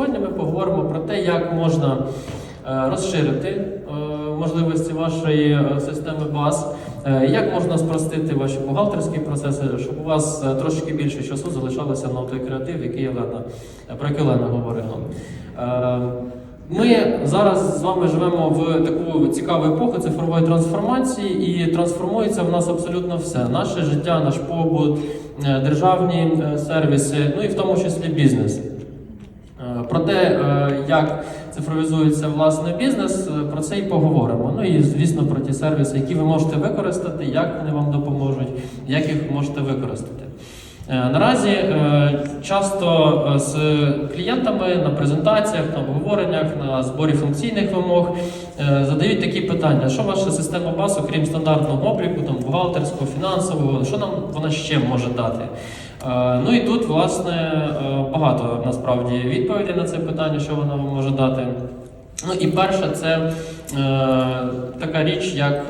Сьогодні ми поговоримо про те, як можна е, розширити е, можливості вашої е, системи баз, як можна спростити ваші бухгалтерські процеси, щоб у вас трошки більше часу залишалося на той креатив, який Олена, е, про який Олена говорила. Ми зараз з вами живемо в таку цікаву епоху цифрової трансформації, і трансформується в нас абсолютно все: наше життя, наш побут, державні сервіси, ну і в тому числі бізнес. Е, Про те, е, як цифровізується власне бізнес, е, про це і поговоримо. Ну і звісно про ті сервіси, які ви можете використати, як вони вам допоможуть, як їх можете використати. Наразі часто з клієнтами на презентаціях, на обговореннях, на зборі функційних вимог задають такі питання: що ваша система баз, окрім стандартного обліку, там бухгалтерського, фінансового, що нам вона ще може дати? Е, Ну і тут, власне, е, багато насправді відповідей на це питання, що вона вам може дати. Ну і перше, це е, така річ, як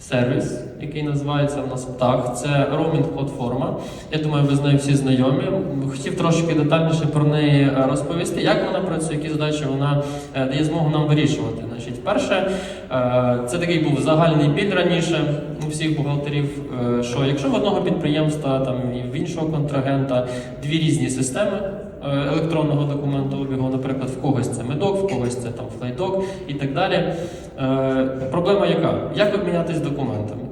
сервіс, який називається в нас ПТАХ. Це роумінг платформа. Я думаю, ви з нею всі знайомі. Хотів трошки детальніше про неї е, розповісти, як вона працює, які задачі вона е, дає змогу нам вирішувати. Значить, перше, е, це такий був загальний біль раніше у всіх бухгалтерів, що якщо в одного підприємства там і в іншого контрагента дві різні системи електронного документообігу, наприклад, в когось це медок, в когось це там флайдок і так далі. Проблема яка? Як обмінятися документами?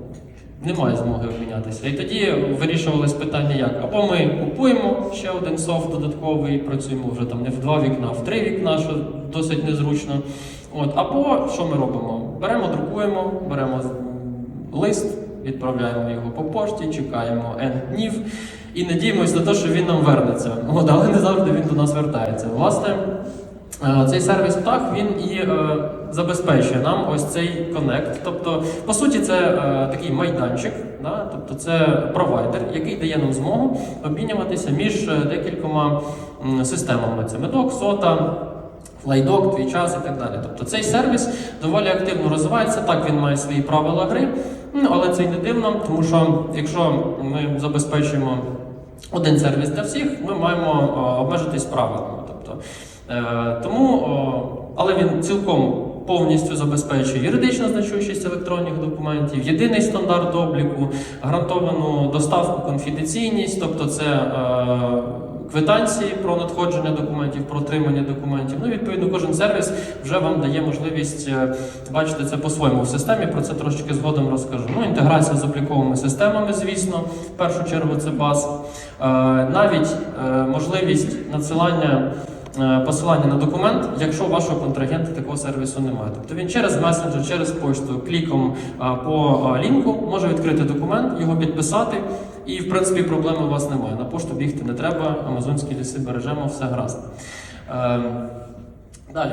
Немає змоги обмінятися. І тоді вирішувалось питання як? Або ми купуємо ще один софт додатковий, працюємо вже там не в два вікна, а в три вікна, що досить незручно. От, або що ми робимо? Беремо, друкуємо, беремо лист, відправляємо його по пошті, чекаємо N днів і надіємося на те, що він нам вернеться. От, але не завжди він до нас вертається. Власне, цей сервіс птах він і е, забезпечує нам ось цей коннект. Тобто, по суті, це е, такий майданчик, да? тобто це провайдер, який дає нам змогу обмінюватися між е, декількома системами. Це медок, сота. Флайдок, твій час і так далі. Тобто цей сервіс доволі активно розвивається. Так він має свої правила гри, але це й не дивно, тому що якщо ми забезпечуємо один сервіс для всіх, ми маємо обмежитись правилами. Тобто, е, тому, але він цілком повністю забезпечує юридичну значущість електронних документів, єдиний стандарт обліку, гарантовану доставку, конфіденційність, тобто це. Е, Квитанції про надходження документів, про отримання документів. Ну, відповідно, кожен сервіс вже вам дає можливість е, бачити це по-своєму в системі. Про це трошки згодом розкажу. Ну, інтеграція з обліковими системами, звісно, в першу чергу це баз. Е, Навіть е, можливість надсилання. Е, Посилання на документ, якщо вашого контрагента такого сервісу немає. Тобто він через месенджер, через пошту, кліком е, по е, лінку може відкрити документ, його підписати, і в принципі проблеми у вас немає. На пошту бігти не треба, амазонські ліси бережемо, все гаразд. Е, Далі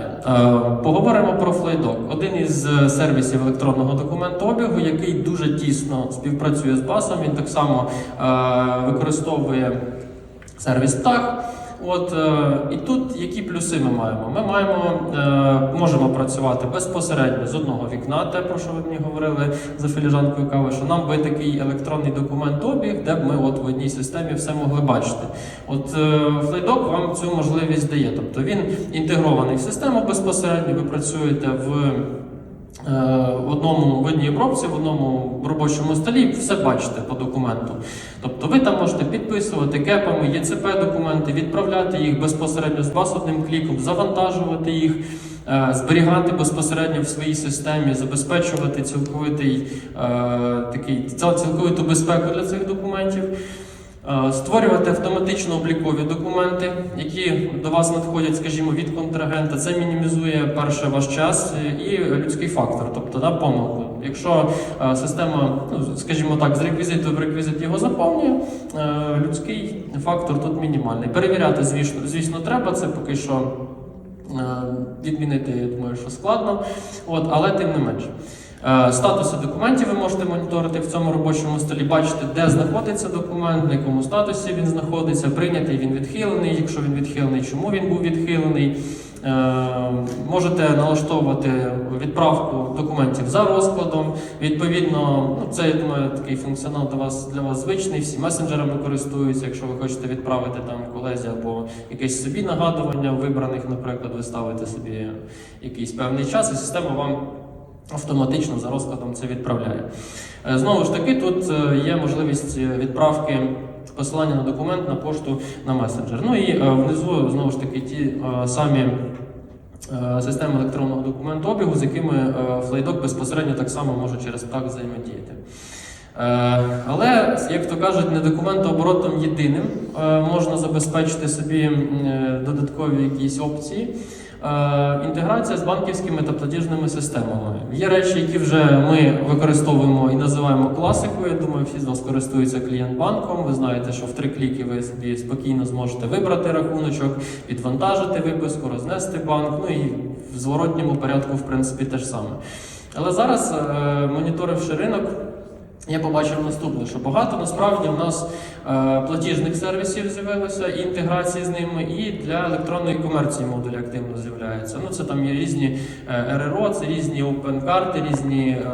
поговоримо про Флайдок, один із сервісів електронного документообігу, який дуже тісно співпрацює з басом. Він так само використовує сервіс ТАГ. От е, і тут які плюси ми маємо? Ми маємо е, можемо працювати безпосередньо з одного вікна, те про що ви мені говорили за філіжанкою кави, що нам би такий електронний документ-обіг, де б ми от в одній системі все могли бачити. От Флейдок вам цю можливість дає. Тобто він інтегрований в систему безпосередньо. Ви працюєте в в одному в одній обробці, в одному робочому столі все бачите по документу. Тобто ви там можете підписувати кепами, ЄЦП документи, відправляти їх безпосередньо з вас одним кліком, завантажувати їх, е, зберігати безпосередньо в своїй системі, забезпечувати цілковитий е, такий цілковиту безпеку для цих документів. Е, Створювати автоматично облікові документи, які до вас надходять, скажімо, від контрагента. Це мінімізує перше ваш час і людський фактор, тобто да, помилку. Якщо е, система, ну, скажімо так, з реквізиту в реквізит його заповнює, е, людський фактор тут мінімальний. Перевіряти, звісно, звісно, треба. Це поки що відмінити, я думаю, що складно, От, але тим не менше. Е, Статуси документів ви можете моніторити в цьому робочому столі, бачити, де знаходиться документ, на якому статусі він знаходиться, прийнятий він відхилений, якщо він відхилений, чому він був відхилений. Е, Можете налаштовувати відправку документів за розкладом. Відповідно, ну, це я думаю, такий функціонал для вас для вас звичний. Всі месенджерами користуються. Якщо ви хочете відправити там колезі або якесь собі нагадування вибраних, наприклад, ви ставите собі якийсь певний час, і система вам автоматично за розкладом це відправляє. Е, Знову ж таки, тут е, є можливість е, відправки посилання на документ на пошту на месенджер. Ну і внизу знову ж таки ті самі е, системи електронного документообігу, з якими Флейдок безпосередньо так само може через так взаємодіяти. Але, як то кажуть, не документооборотом єдиним можна забезпечити собі додаткові якісь опції. Е, Інтеграція з банківськими та платіжними системами. Є речі, які вже ми використовуємо і називаємо класикою. Я думаю, всі з вас користуються клієнт-банком. Ви знаєте, що в три кліки ви собі спокійно зможете вибрати рахуночок, відвантажити виписку, рознести банк. Ну і в зворотньому порядку, в принципі, те ж саме. Але зараз, е, моніторивши ринок, я побачив наступне, що багато насправді у нас е, платіжних сервісів з'явилося, і інтеграції з ними, і для електронної комерції модулі активно з'являються. Ну це там є різні е, РРО, це різні open-карти, різні е,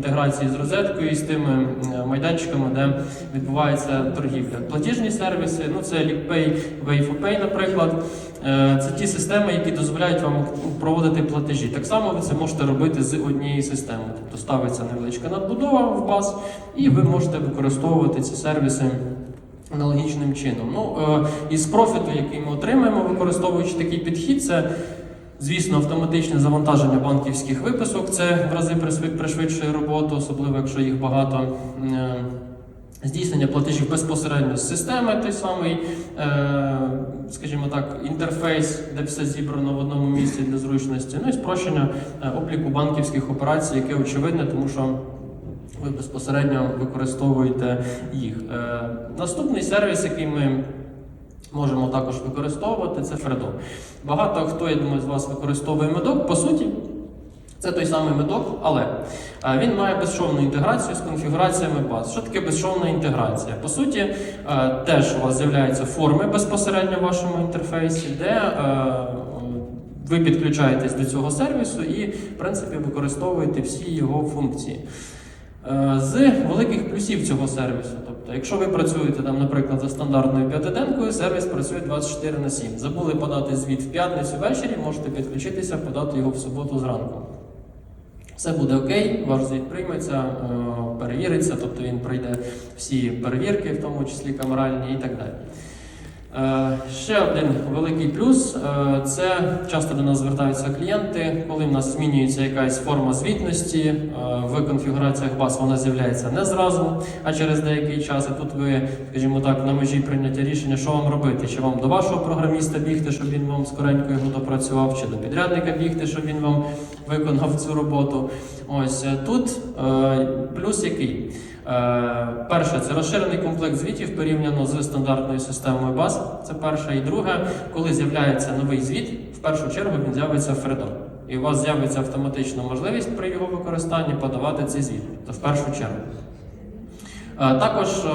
інтеграції з розеткою і з тими майданчиками, де відбувається торгівля. Платіжні сервіси, ну це LickPay, WaveOpay, наприклад. Е, Це ті системи, які дозволяють вам проводити платежі. Так само ви це можете робити з однієї системи. Тобто ставиться невеличка надбудова в баз, і ви можете використовувати ці сервіси аналогічним чином. Ну, е, із профіту, який ми отримаємо, використовуючи такий підхід, це. Звісно, автоматичне завантаження банківських виписок це в рази пришвидшує роботу, особливо якщо їх багато. Е, Здійснення платежів безпосередньо з системи, той самий, е, скажімо так, інтерфейс, де все зібрано в одному місці для зручності. Ну і спрощення е, обліку банківських операцій, яке очевидне, тому що ви безпосередньо використовуєте їх. Наступний сервіс, який ми можемо також використовувати, це Фредо. Багато хто, я думаю, з вас використовує медок. По суті, це той самий медок, але він має безшовну інтеграцію з конфігураціями баз. Що таке безшовна інтеграція? По суті, теж у вас з'являються форми безпосередньо в вашому інтерфейсі, де ви підключаєтесь до цього сервісу і, в принципі, використовуєте всі його функції. Е, З великих плюсів цього сервісу, тобто, якщо ви працюєте там, наприклад, за стандартною п'ятиденкою, сервіс працює 24 на 7. Забули подати звіт в п'ятницю ввечері, можете підключитися, подати його в суботу зранку. Все буде окей, ваш звіт прийметься, е, перевіриться, тобто він пройде всі перевірки, в тому числі камеральні і так далі. Е, Ще один великий плюс е, це часто до нас звертаються клієнти, коли в нас змінюється якась форма звітності е, в конфігураціях баз, вона з'являється не зразу, а через деякий час. І тут ви, скажімо так, на межі прийняття рішення, що вам робити, чи вам до вашого програміста бігти, щоб він вам скоренько його допрацював, чи до підрядника бігти, щоб він вам виконав цю роботу. Ось тут плюс який. Е, Перше, це розширений комплект звітів порівняно з стандартною системою баз. Це перше. І друге, коли з'являється новий звіт, в першу чергу він з'явиться в Фредо. І у вас з'явиться автоматична можливість при його використанні подавати цей звіт. Це в першу чергу. Е, Також е,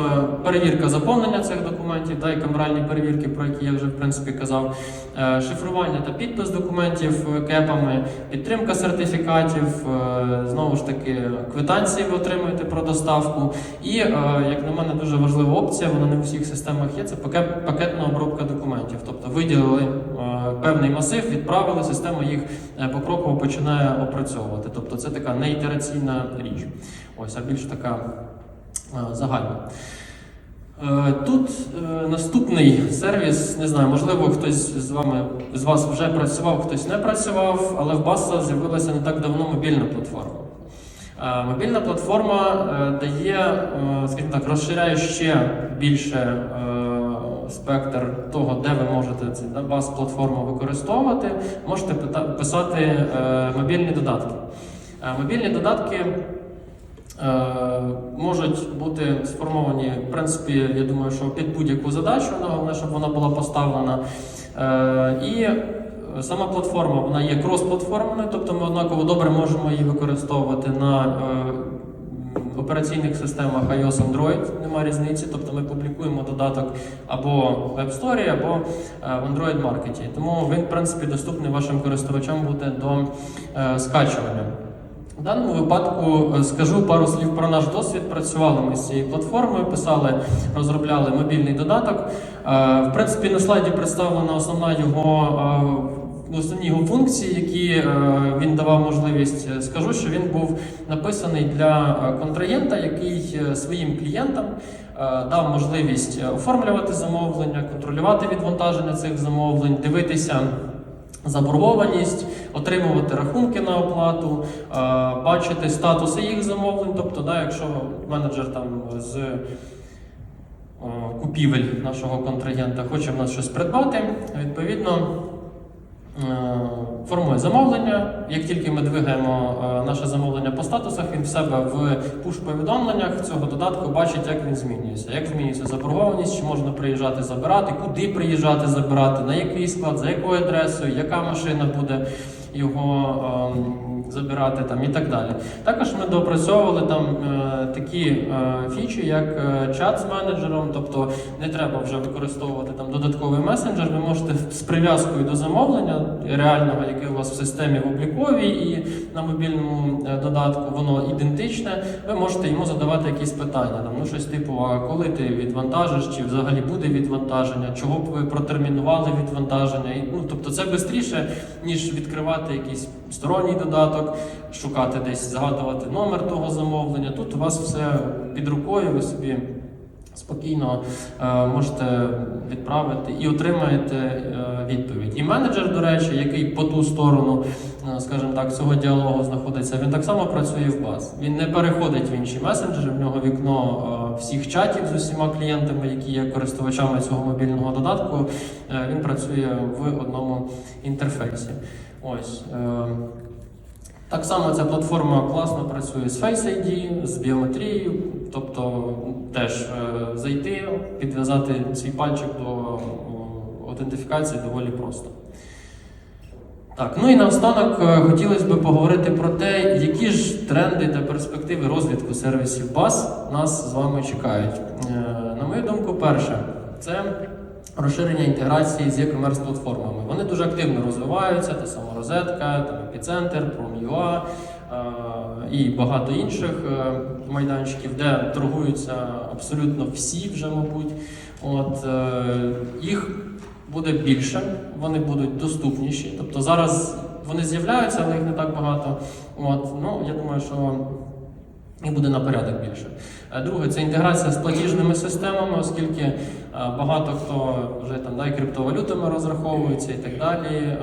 перевірка заповнення цих документів, та й камеральні перевірки, про які я вже в принципі казав, Е, шифрування та підпис документів кепами, підтримка сертифікатів, знову ж таки, квитанції ви отримуєте про доставку. І, як на мене, дуже важлива опція, вона не в усіх системах є, це пакетна обробка документів. Тобто виділили певний масив, відправили, система їх покроково починає опрацьовувати. Тобто це така не ітераційна річ. Ось, а більш така е, загальна. Е, Тут е, наступний сервіс, не знаю, можливо, хтось з вами з вас вже працював, хтось не працював, але в Баса з'явилася не так давно мобільна платформа. Мобільна платформа дає, скажімо так, розширяє ще більше спектр того, де ви можете цю бас платформу використовувати. Можете писати мобільні додатки. Мобільні додатки можуть бути сформовані, в принципі, я думаю, що під будь-яку задачу, головне, щоб вона була поставлена. Е, І е, сама платформа вона є крос-платформеною, тобто ми однаково добре можемо її використовувати на е, операційних системах iOS Android, нема різниці. Тобто ми публікуємо додаток або в App Store, або е, в Android Market. Тому він, в принципі, доступний вашим користувачам буде до е, скачування. В даному випадку е, скажу пару слів про наш досвід. Працювали ми з цією платформою, писали, розробляли мобільний додаток. Е, В принципі, на слайді представлена основна його. е, Основні його функції, які він давав можливість, скажу, що він був написаний для контрагента, який своїм клієнтам дав можливість оформлювати замовлення, контролювати відвантаження цих замовлень, дивитися заборгованість, отримувати рахунки на оплату, е, бачити статуси їх замовлень. Тобто, да, якщо менеджер там з е, купівель нашого контрагента хоче в нас щось придбати, відповідно. Е, Формує замовлення. Як тільки ми двигаємо е, наше замовлення по статусах, він в себе в пуш-повідомленнях цього додатку бачить, як він змінюється. Як змінюється заборгованість, чи можна приїжджати забирати, куди приїжджати забирати, на який склад, за якою адресою, яка машина буде його ем, забирати там і так далі. Також ми доопрацьовували там е, такі е, фічі, як е, чат з менеджером, тобто не треба вже використовувати там додатковий месенджер. Ви можете з прив'язкою до замовлення реального, яке у вас в системі в обліковій і на мобільному е, додатку, воно ідентичне. Ви можете йому задавати якісь питання. Там ну щось типу, а коли ти відвантажиш, чи взагалі буде відвантаження, чого б ви протермінували відвантаження? І, ну тобто це швидше, ніж відкривати якийсь сторонній додаток, шукати десь, згадувати номер того замовлення. Тут у вас все під рукою, ви собі спокійно е, можете відправити і отримаєте е, відповідь. І менеджер, до речі, який по ту сторону, скажімо так, цього діалогу знаходиться, він так само працює в баз. Він не переходить в інші месенджери, в нього вікно е, всіх чатів з усіма клієнтами, які є користувачами цього мобільного додатку. Е, він працює в одному інтерфейсі. Ось. е, так само ця платформа класно працює з Face ID, з біометрією, тобто теж е, зайти, підв'язати свій пальчик до аутентифікації доволі просто. Так, ну і наостанок е, хотілося б поговорити про те, які ж тренди та перспективи розвитку сервісів БАС нас з вами чекають. Е, На мою думку, перше, це розширення інтеграції з e-commerce платформами. Вони дуже активно розвиваються, та сама розетка, там епіцентр, Prom.ua е, і багато інших майданчиків, де торгуються абсолютно всі вже, мабуть. От, їх буде більше, вони будуть доступніші. Тобто зараз вони з'являються, але їх не так багато. От, ну, я думаю, що і буде на порядок більше. Е, Друге, це інтеграція з платіжними системами, оскільки е, багато хто вже там да, і криптовалютами розраховується і так далі. Е,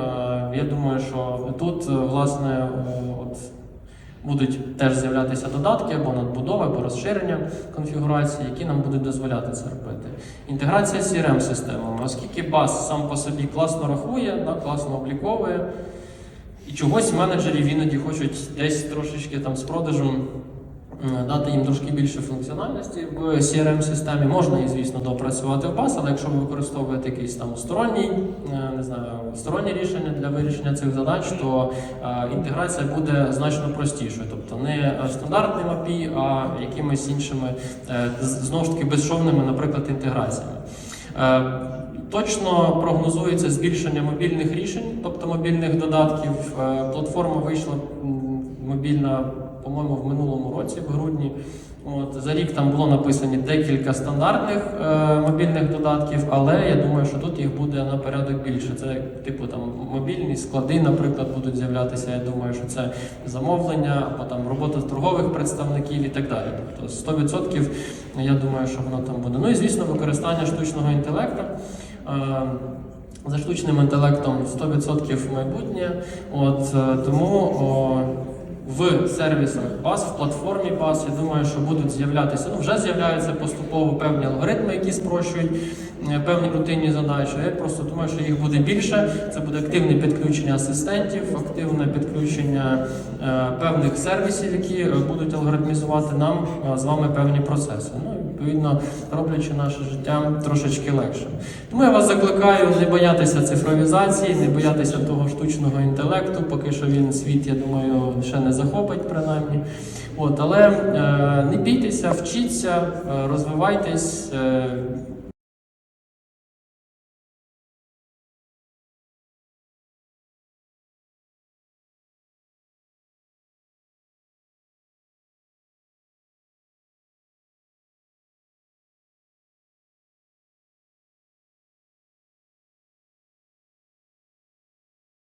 Я думаю, що тут власне от будуть теж з'являтися додатки або надбудови, або розширення конфігурації, які нам будуть дозволяти це робити. Інтеграція з crm системами оскільки бас сам по собі класно рахує, класно обліковує. І чогось менеджерів іноді хочуть десь трошечки там з продажу дати їм трошки більше функціональності в CRM-системі. Можна її, звісно, допрацювати в бас, але якщо ви використовуєте якийсь там сторонній, е, не знаю, стороннє рішення для вирішення цих задач, то е, інтеграція буде значно простішою. Тобто не е, стандартним API, а якимись іншими е, знову ж таки безшовними, наприклад, інтеграціями. Е, Точно прогнозується збільшення мобільних рішень, тобто мобільних додатків. Е, Платформа вийшла мобільна, по-моєму, в минулому році, в грудні. От, за рік там було написані декілька стандартних е, мобільних додатків, але я думаю, що тут їх буде на порядок більше. Це типу там мобільні склади, наприклад, будуть з'являтися. Я думаю, що це замовлення або там робота торгових представників і так далі. Тобто 100% я думаю, що воно там буде. Ну і звісно, використання штучного інтелекту. Е, За штучним інтелектом 100% майбутнє. От е, тому о, в сервісах BAS, в платформі BAS, я думаю, що будуть з'являтися. Ну вже з'являються поступово певні алгоритми, які спрощують е, певні рутинні задачі. Я просто думаю, що їх буде більше. Це буде активне підключення асистентів, активне підключення е, певних сервісів, які е, будуть алгоритмізувати нам з вами певні процеси. Ну відповідно роблячи наше життя трошечки легшим. Тому я вас закликаю не боятися цифровізації, не боятися того штучного інтелекту, поки що він світ, я думаю, ще не захопить принаймні. От, але е, не бійтеся, вчіться, е, розвивайтесь, е,